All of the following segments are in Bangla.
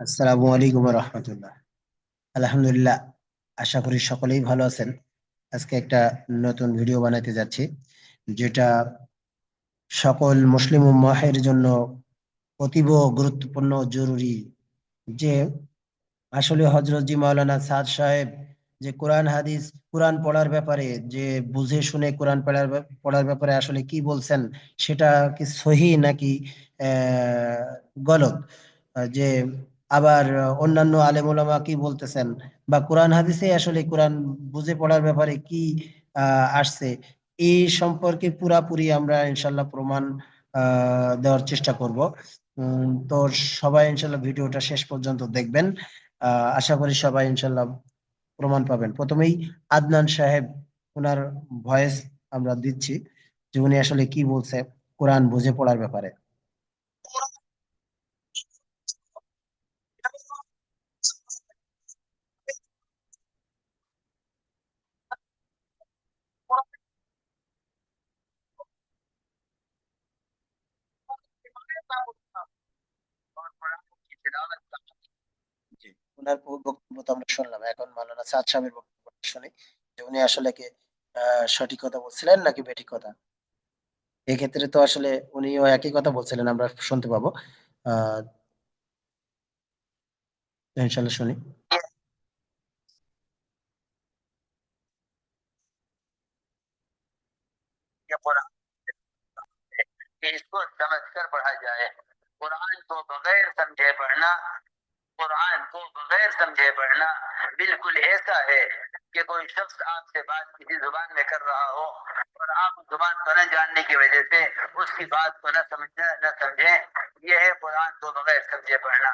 আসসালামু আলাইকুম রহমতুল্লাহ আলহামদুলিল্লাহ, আশা করি সকলেই ভালো আছেন। আজকে একটা নতুন ভিডিও বানাতে যাচ্ছি, যেটা সকল মুসলিম উম্মাহের জন্য অতীব গুরুত্বপূর্ণ জরুরি। যে আসলে হজরত জি মাওলানা সাদ সাহেব যে কোরআন হাদিস, কোরআন পড়ার ব্যাপারে, যে বুঝে শুনে কোরআন পড়ার পড়ার ব্যাপারে আসলে কি বলছেন, সেটা কি সহি নাকি, আহ, গলত? যে আবার অন্যান্য আলেম ওলামা কি বলতেছেন? বা কোরআন হাদিসে আসলে কোরআন বুঝে পড়ার ব্যাপারে কি আসছে? এই সম্পর্কে পুরাপুরি আমরা ইনশাল্লাহ প্রমাণ দেওয়ার চেষ্টা করব। তো সবাই ইনশাল্লাহ ভিডিওটা শেষ পর্যন্ত দেখবেন। আশা করি সবাই ইনশাল্লাহ প্রমাণ পাবেন। প্রথমেই আদনান সাহেব ওনার ভয়েস আমরা দিচ্ছি যে উনি আসলে কি বলছে কোরআন বুঝে পড়ার ব্যাপারে জি ওনার ব- বক্তব্য তো আমরা শুনলাম এখন মাওলানা সাদ সাহেবের বক্তব্য শুনি যে উনি আসলে কি আহ, সঠিক কথা বলছিলেন নাকি বেঠিক কথা এক্ষেত্রে তো আসলে উনিও একই কথা বলছিলেন আমরা শুনতে পাবো আহ ইনশাল্লাহ শুনি ये कुरान है कि इसको समझ कर पढ़ा जाए قرآن کو بغیر سمجھے پڑھنا، قرآن کو بغیر سمجھے پڑھنا بالکل ایسا ہے کہ کوئی شخص آپ سے بات کسی زبان میں کر رہا ہو اور آپ زبان کو نہ جاننے کی وجہ سے اس کی بات کو نہ سمجھنا، نہ سمجھیں، یہ ہے قرآن کو بغیر سمجھے پڑھنا۔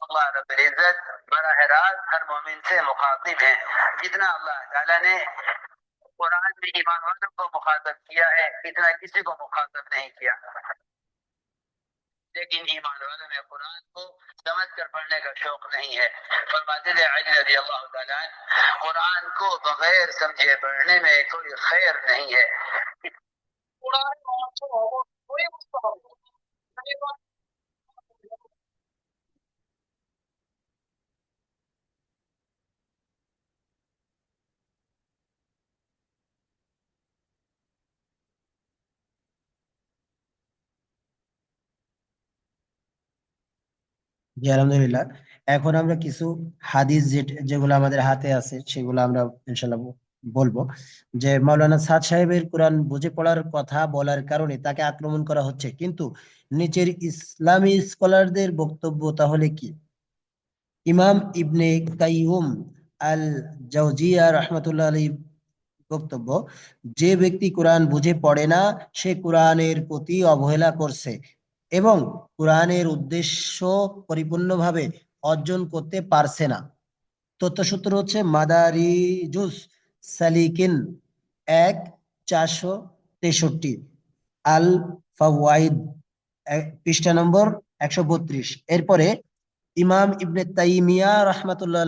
اللہ رب العزت براہ راست ہر مومن سے مخاطب ہیں۔ جتنا اللہ تعالیٰ نے قرآن میں ایمان والوں کو مخاطب کیا ہے، اتنا کسی کو مخاطب نہیں کیا۔ لیکن ایمان والوں میں قرآن کو سمجھ کر پڑھنے کا شوق نہیں ہے۔ فرماتے ہیں علی رضی اللہ تعالیٰ قرآن کو بغیر سمجھے پڑھنے میں کوئی خیر نہیں ہے۔ قرآن জি আলহামদুলিল্লাহ এখন আমরা কিছু হাদিস যেগুলো আমাদের হাতে আছে, সেগুলো আমরা ইনশাল্লাহ বলব। যে মাওলানা সাদ সাহেবের কোরআন বুঝে পড়ার কথা বলার কারণে তাকে আক্রমণ করা হচ্ছে। কিন্তু নিচের ইসলামী স্কলারদের বক্তব্য তাহলে কি? ইমাম ইবনে কাইয়ুম আল জাওজিয়া রহমতুল্লাহ আলী বক্তব্য, যে ব্যক্তি কোরআন বুঝে পড়ে না, সে কোরআনের প্রতি অবহেলা করছে। এবং কোরআনের উদ্দেশ্য পরিপূর্ণভাবে অর্জন করতে পারছে না। তথ্যসূত্র হচ্ছে মাদারিজুস সালিকিন এক চারশো তেষট্টি আল ফাওয়াইদ পৃষ্ঠা নম্বর একশো বত্রিশ। এরপরে ইমাম ইবনে তাইমিয়া রহমাতুল্লাহ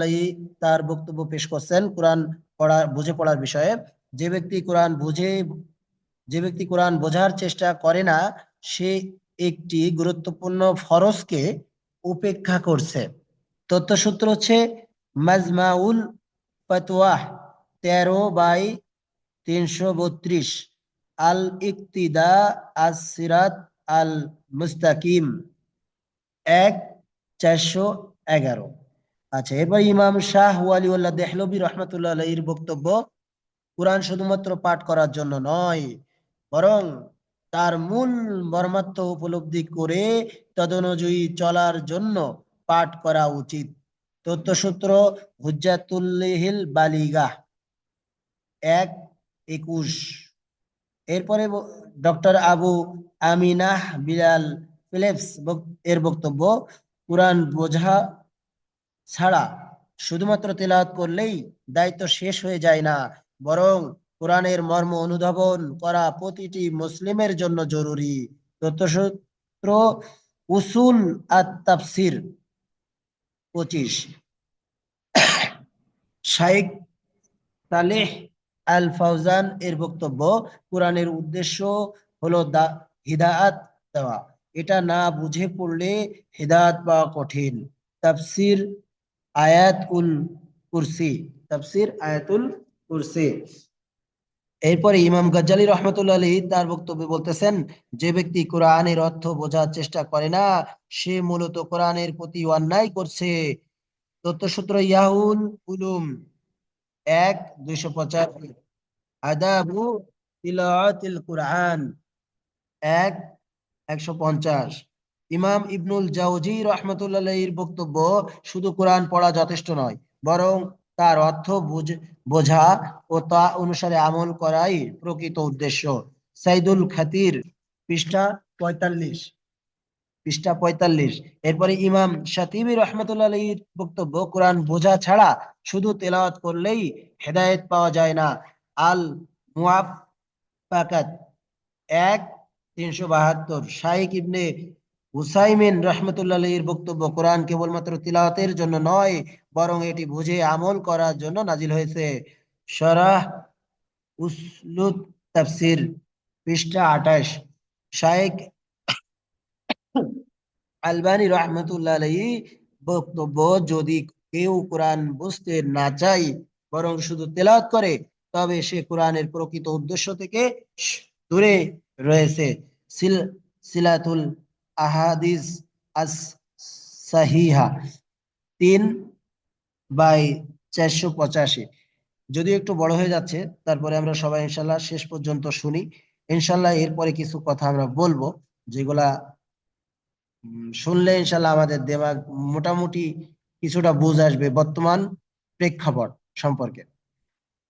তার বক্তব্য পেশ করছেন কোরআন পড়া বুঝে পড়ার বিষয়ে। যে ব্যক্তি কোরআন বুঝে, যে ব্যক্তি কোরআন বোঝার চেষ্টা করে না, সে একটি গুরুত্বপূর্ণ ফরজকে উপেক্ষা করছে। তথ্যসূত্র হচ্ছে মাজমাউল ফতোয়াহ তেরো বাই তিনশো বত্রিশ। আল ইকতিদা আস সিরাত আল মুস্তাকিম এক চারশো এগারো। আচ্ছা এবার ইমাম শাহ ওয়ালিউল্লাহ দেহলবি রহমতুল্লাহ আলাইহির বক্তব্য। কোরআন শুধুমাত্র পাঠ করার জন্য নয়, বরং তার মূল মর্মার্থ উপলব্ধি করে তদনুযায়ী চলার জন্য পাঠ করা উচিত। তথ্যসূত্র হুজ্জাতুল্লিহিল বালিগা, এক একুশ। এরপরে doctor Abu Ameenah Bilal Philips এর বক্তব্য, কোরআন বোঝা ছাড়া শুধুমাত্র তেলাওয়াত করলেই দায়িত্ব শেষ হয়ে যায় না, বরং কোরআনের মর্ম অনুধাবন করা প্রতিটি মুসলিমের জন্য জরুরি। তথ্যসূত্র উসুল আত তাফসির পঁচিশ। শাইখ সালেহ আল ফাউজান এর বক্তব্য, কোরআনের উদ্দেশ্য হলো হিদায়াত দেওয়া। এটা না বুঝে পড়লে হিদায়াত পাওয়া কঠিন। তাফসির আয়াত উল কুরসি, তাফসির আয়াতুল কুরসি। এরপরে ইমাম গজ্জালি রহমতুল্লাহ আলী তার বক্তব্যে বলতেছেন, যে ব্যক্তি কোরআনের অর্থ বোঝার চেষ্টা করে না, সে মূলত কোরআনের প্রতি অন্যায় করছে। তথ্যসূত্র ইয়াহুল উলুম এক, দুইশো পঁচাশি। আদাবু তিলাওয়াতিল কুরআন এক, একশো পঞ্চাশ। ইমাম ইবনুল জাউজি রহমতুল্লাহির বক্তব্য, শুধু কোরআন পড়া যথেষ্ট নয়, বরং তার অর্থ বোঝা ও তা অনুসারে আমল করাই প্রকৃত উদ্দেশ্য। সাইদুল খাতির, পৃষ্ঠা পঁয়তাল্লিশ। পৃষ্ঠা পঁয়তাল্লিশ। এরপরে ইমাম শাতিবি রহমতুল্লাহ বক্তব্য, কোরআন বোঝা ছাড়া শুধু তেলাওয়াত করলেই হেদায়েত পাওয়া যায় না। আল মুআফাকাত এক, তিনশো বাহাত্তর। শাইক ইবনে হুসাইমিন রহমতুল্লাহ আলীর বক্তব্য কোরআন কেবলমাত্র তিলাওয়াতের জন্য নয়, বরং এটি বুঝে আমল করার জন্য নাজিল হয়েছে। সরাহ উসলুত তাফসির পৃষ্ঠা আঠাশ। শাইক আলবানী রহমতুল্লাহ আলাইহি বক্তব্য, যদি কেউ কোরআন বুঝতে না চাই বরং শুধু তেলাওয়াত করে, তবে সে কোরআনের প্রকৃত উদ্দেশ্য থেকে দূরে রয়েছে। সিল, সিলাতুল আহাদিস আস সাহিহা। তিন বাই চারশো পঁচাশি। যদিও একটু বড় হয়ে যাচ্ছে, তারপরে আমরা সবাই ইনশাল্লাহ শেষ পর্যন্ত শুনি। ইনশাল্লাহ এরপরে কিছু কথা আমরা বলব, যেগুলা শুনলে ইনশাল্লাহ আমাদের দেমাগ মোটামুটি কিছুটা বুঝ আসবে বর্তমান প্রেক্ষাপট সম্পর্কে।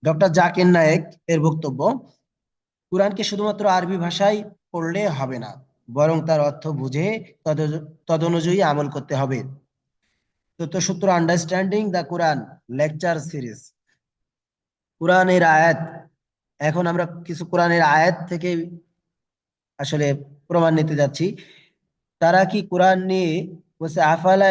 ডক্টর জাকির নায়েক এর বক্তব্য, কোরআনকে শুধুমাত্র আরবি ভাষায় পড়লে হবে না। বরং তার অর্থ বুঝে তদ- তদনুযায়ী আমল করতে হবে। তথ্যসূত্র understanding the Quran lecture series কোরআনের আয়াত, এখন আমরা কিছু কোরআনের আয়াত থেকে আসলে প্রমাণ নিতে যাচ্ছি। তারা কি কোরআন নিয়ে বলছে, আফালা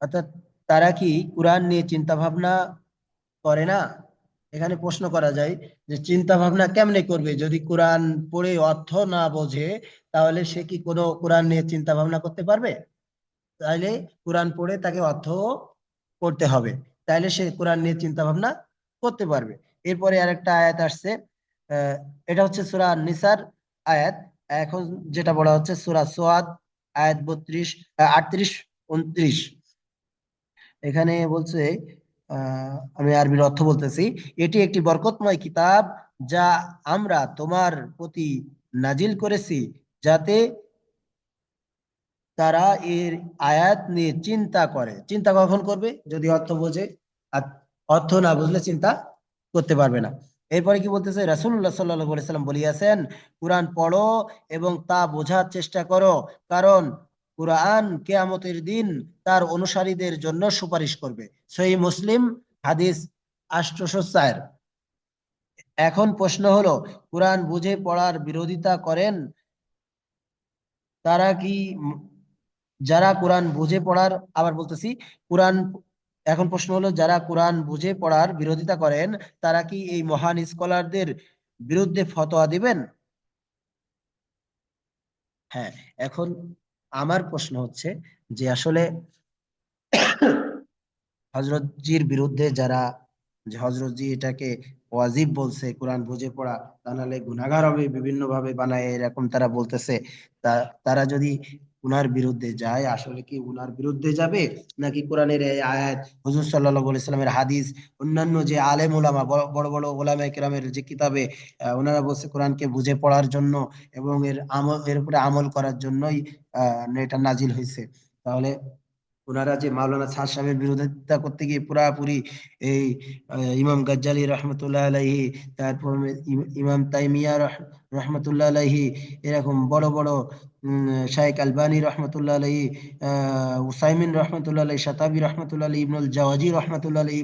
অর্থাৎ তারা কি কোরআন নিয়ে চিন্তা ভাবনা করে না? এখানে প্রশ্ন করা যায় যে চিন্তা ভাবনা কেমনে করবে? যদি কোরআন পড়ে অর্থ না বোঝে, তাহলে সে কি কোনো কোরআন নিয়ে চিন্তা ভাবনা করতে পারবে? তাহলে কোরআন পড়ে তাকে অর্থ করতে হবে। তাইলে সে কোরআন নিয়ে চিন্তা ভাবনা করতে পারবে। এরপরে আরেকটা আয়াত আসছে এটা হচ্ছে সুরা নিসার আয়াত। এখন যেটা বলা হচ্ছে সুরা সোয়াদ, আয়াত বত্রিশ আটত্রিশ, উনত্রিশ। এখানে বলছে আমি আরবির অর্থ বলতেছি। এটি একটি বরকতময় কিতাব যা আমরা তোমার প্রতি নাজিল করেছি যাতে তারা এর আয়াত নিয়ে চিন্তা করে। চিন্তা কখন করবে? যদি অর্থ বোঝে। আর অর্থ না বুঝলে চিন্তা করতে পারবে না। এরপরে কি বলতেছে? রাসূলুল্লাহ সাল্লাল্লাহু আলাইহি সাল্লাম বলিয়াছেন, কোরআন পড়ো এবং তা বোঝার চেষ্টা করো। কারণ কোরআন কেয়ামতের দিন তার অনুসারীদের জন্য সুপারিশ করবে। সহি মুসলিম, হাদিস আটশোশো চার। এখন প্রশ্ন হলো, কোরআন বুঝে পড়ার বিরোধিতা করেন তারা কি যারা কোরআন বুঝে পড়ার, আবার বলতেছি, কোরআন, এখন প্রশ্ন হলো, যারা কোরআন বুঝে পড়ার বিরোধিতা করেন, তারা কি এই মহান স্কলারদের বিরুদ্ধে ফতোয়া দিবেন? হ্যাঁ এখন আমার প্রশ্ন হচ্ছে যে আসলে হজরতজির বিরুদ্ধে যারা যে হজরতজি এটাকে ওয়াজিব বলছে, কোরআন বুঝে পড়া, তা নাহলে গুনাগার হবে বিভিন্ন ভাবে বানায়, এরকম তারা বলতেছে। তা, তারা যদি উনার বিরুদ্ধে যায়। আসলে কি উনার বিরুদ্ধে যাবে? নাকি কোরআনের এই আয়াত হুজুর সাল্লাহ ইসলামের হাদিস, অন্যান্য যে আলেম ওলামা বড় বড় ওলামা কেরামের যে কিতাবে ওনারা বলছে কোরআনকে বুঝে পড়ার জন্য এবং এর আমল, এর উপরে আমল করার জন্যই, আহ, এটা নাজিল হয়েছে তাহলে ওনারা যে মাওলানা সাদ সাহেবের বিরোধিতা করতে গিয়ে পুরাপুরি এই ইমাম গাজ্জালি রহমতুল্লাহ আলাইহি তারপর ইমাম তাইমিয়া রহ- রহমতুল্লাহ আলাইহি এরকম বড় বড় শাইখ আলবানী রহমতুল্লাহ আলাইহি আহ, উসাইমিন রহমতুল্লাহ আলাইহি শাতাবি রহমতুল্লাহ আলাইহি ইবনুল জাওয়াজি রহমতুল্লাহ আলাইহি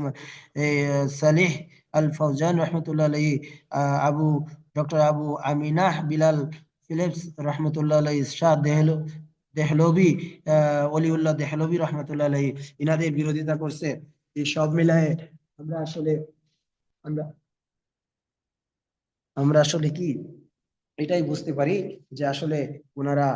এই, সালেহ আল ফৌজান রহমতুল্লাহ আলাইহি আহ, Abu doctor Abu Ameenah Bilal Philips রহমতুল্লাহ আলাইহি শাহ দেহলো দেহলবি আহ, অলিউল্লাহ দেহলবি রহমতুল্লাহ আলাইহি, ইনাদের বিরোধিতা করছে। এই সব মিলায়ে আমরা আসলে, আমরা আমরা আসলে কি? এটাই বুঝতে পারি যে আসলে ওনারা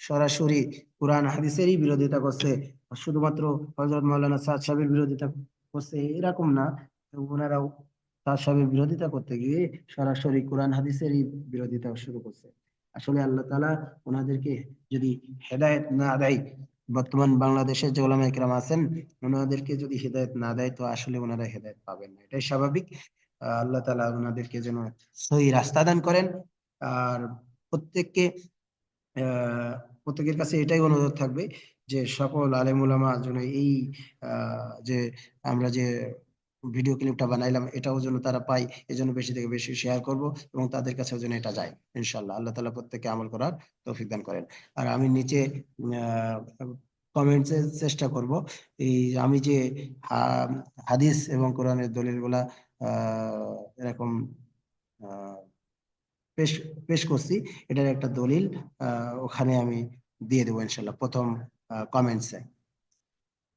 সরাসরি কোরআন হাদিসেরই বিরোধিতা করছে শুধুমাত্র হযরত মাওলানা সাদ সাহেবের বিরোধিতা করছে এরকম না। ওনারাও সাদ সাহেবের বিরোধিতা করতে গিয়ে সরাসরি কোরআন হাদিসেরই বিরোধিতা শুরু করছে। আসলে আল্লাহ তাআলা ওনাদেরকে যদি হেদায়েত না দেয়, বর্তমান বাংলাদেশের যে ওলামা একরাম আছেন, ওনাদেরকে যদি হেদায়েত না দেয়, তো আসলে ওনারা হেদায়েত পাবেন না। এটাই স্বাভাবিক। আল্লাহ তালা ওনাদেরকে যেন সহি রাস্তা দান করেন। আর প্রত্যেককে প্রত্যেকের কাছে এটাই অনুরোধ থাকবে যে সকল আলেম ওলামা যেন এই যে আমরা যে ভিডিও ক্লিপটা বানাইলাম, এটাও যেন তারা পায়, এজন্য বেশি থেকে বেশি শেয়ার করব এবং তাদের কাছেও যেন এটা যায়, ইনশাল্লাহ। আল্লাহ তাআলা প্রত্যেককে আমল করার তৌফিক দান করেন। আর আমি নিচে কমেন্টসের চেষ্টা করব, এই আমি যে হাদিস এবং কোরআনের দলিলগুলা এরকম পেশ পেশ করছি, এটার একটা দলিল ওখানে আমি দিয়ে দেবো ইনশাল্লাহ প্রথম কমেন্টসে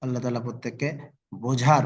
আল্লাহ তালা প্রত্যেককে বোঝার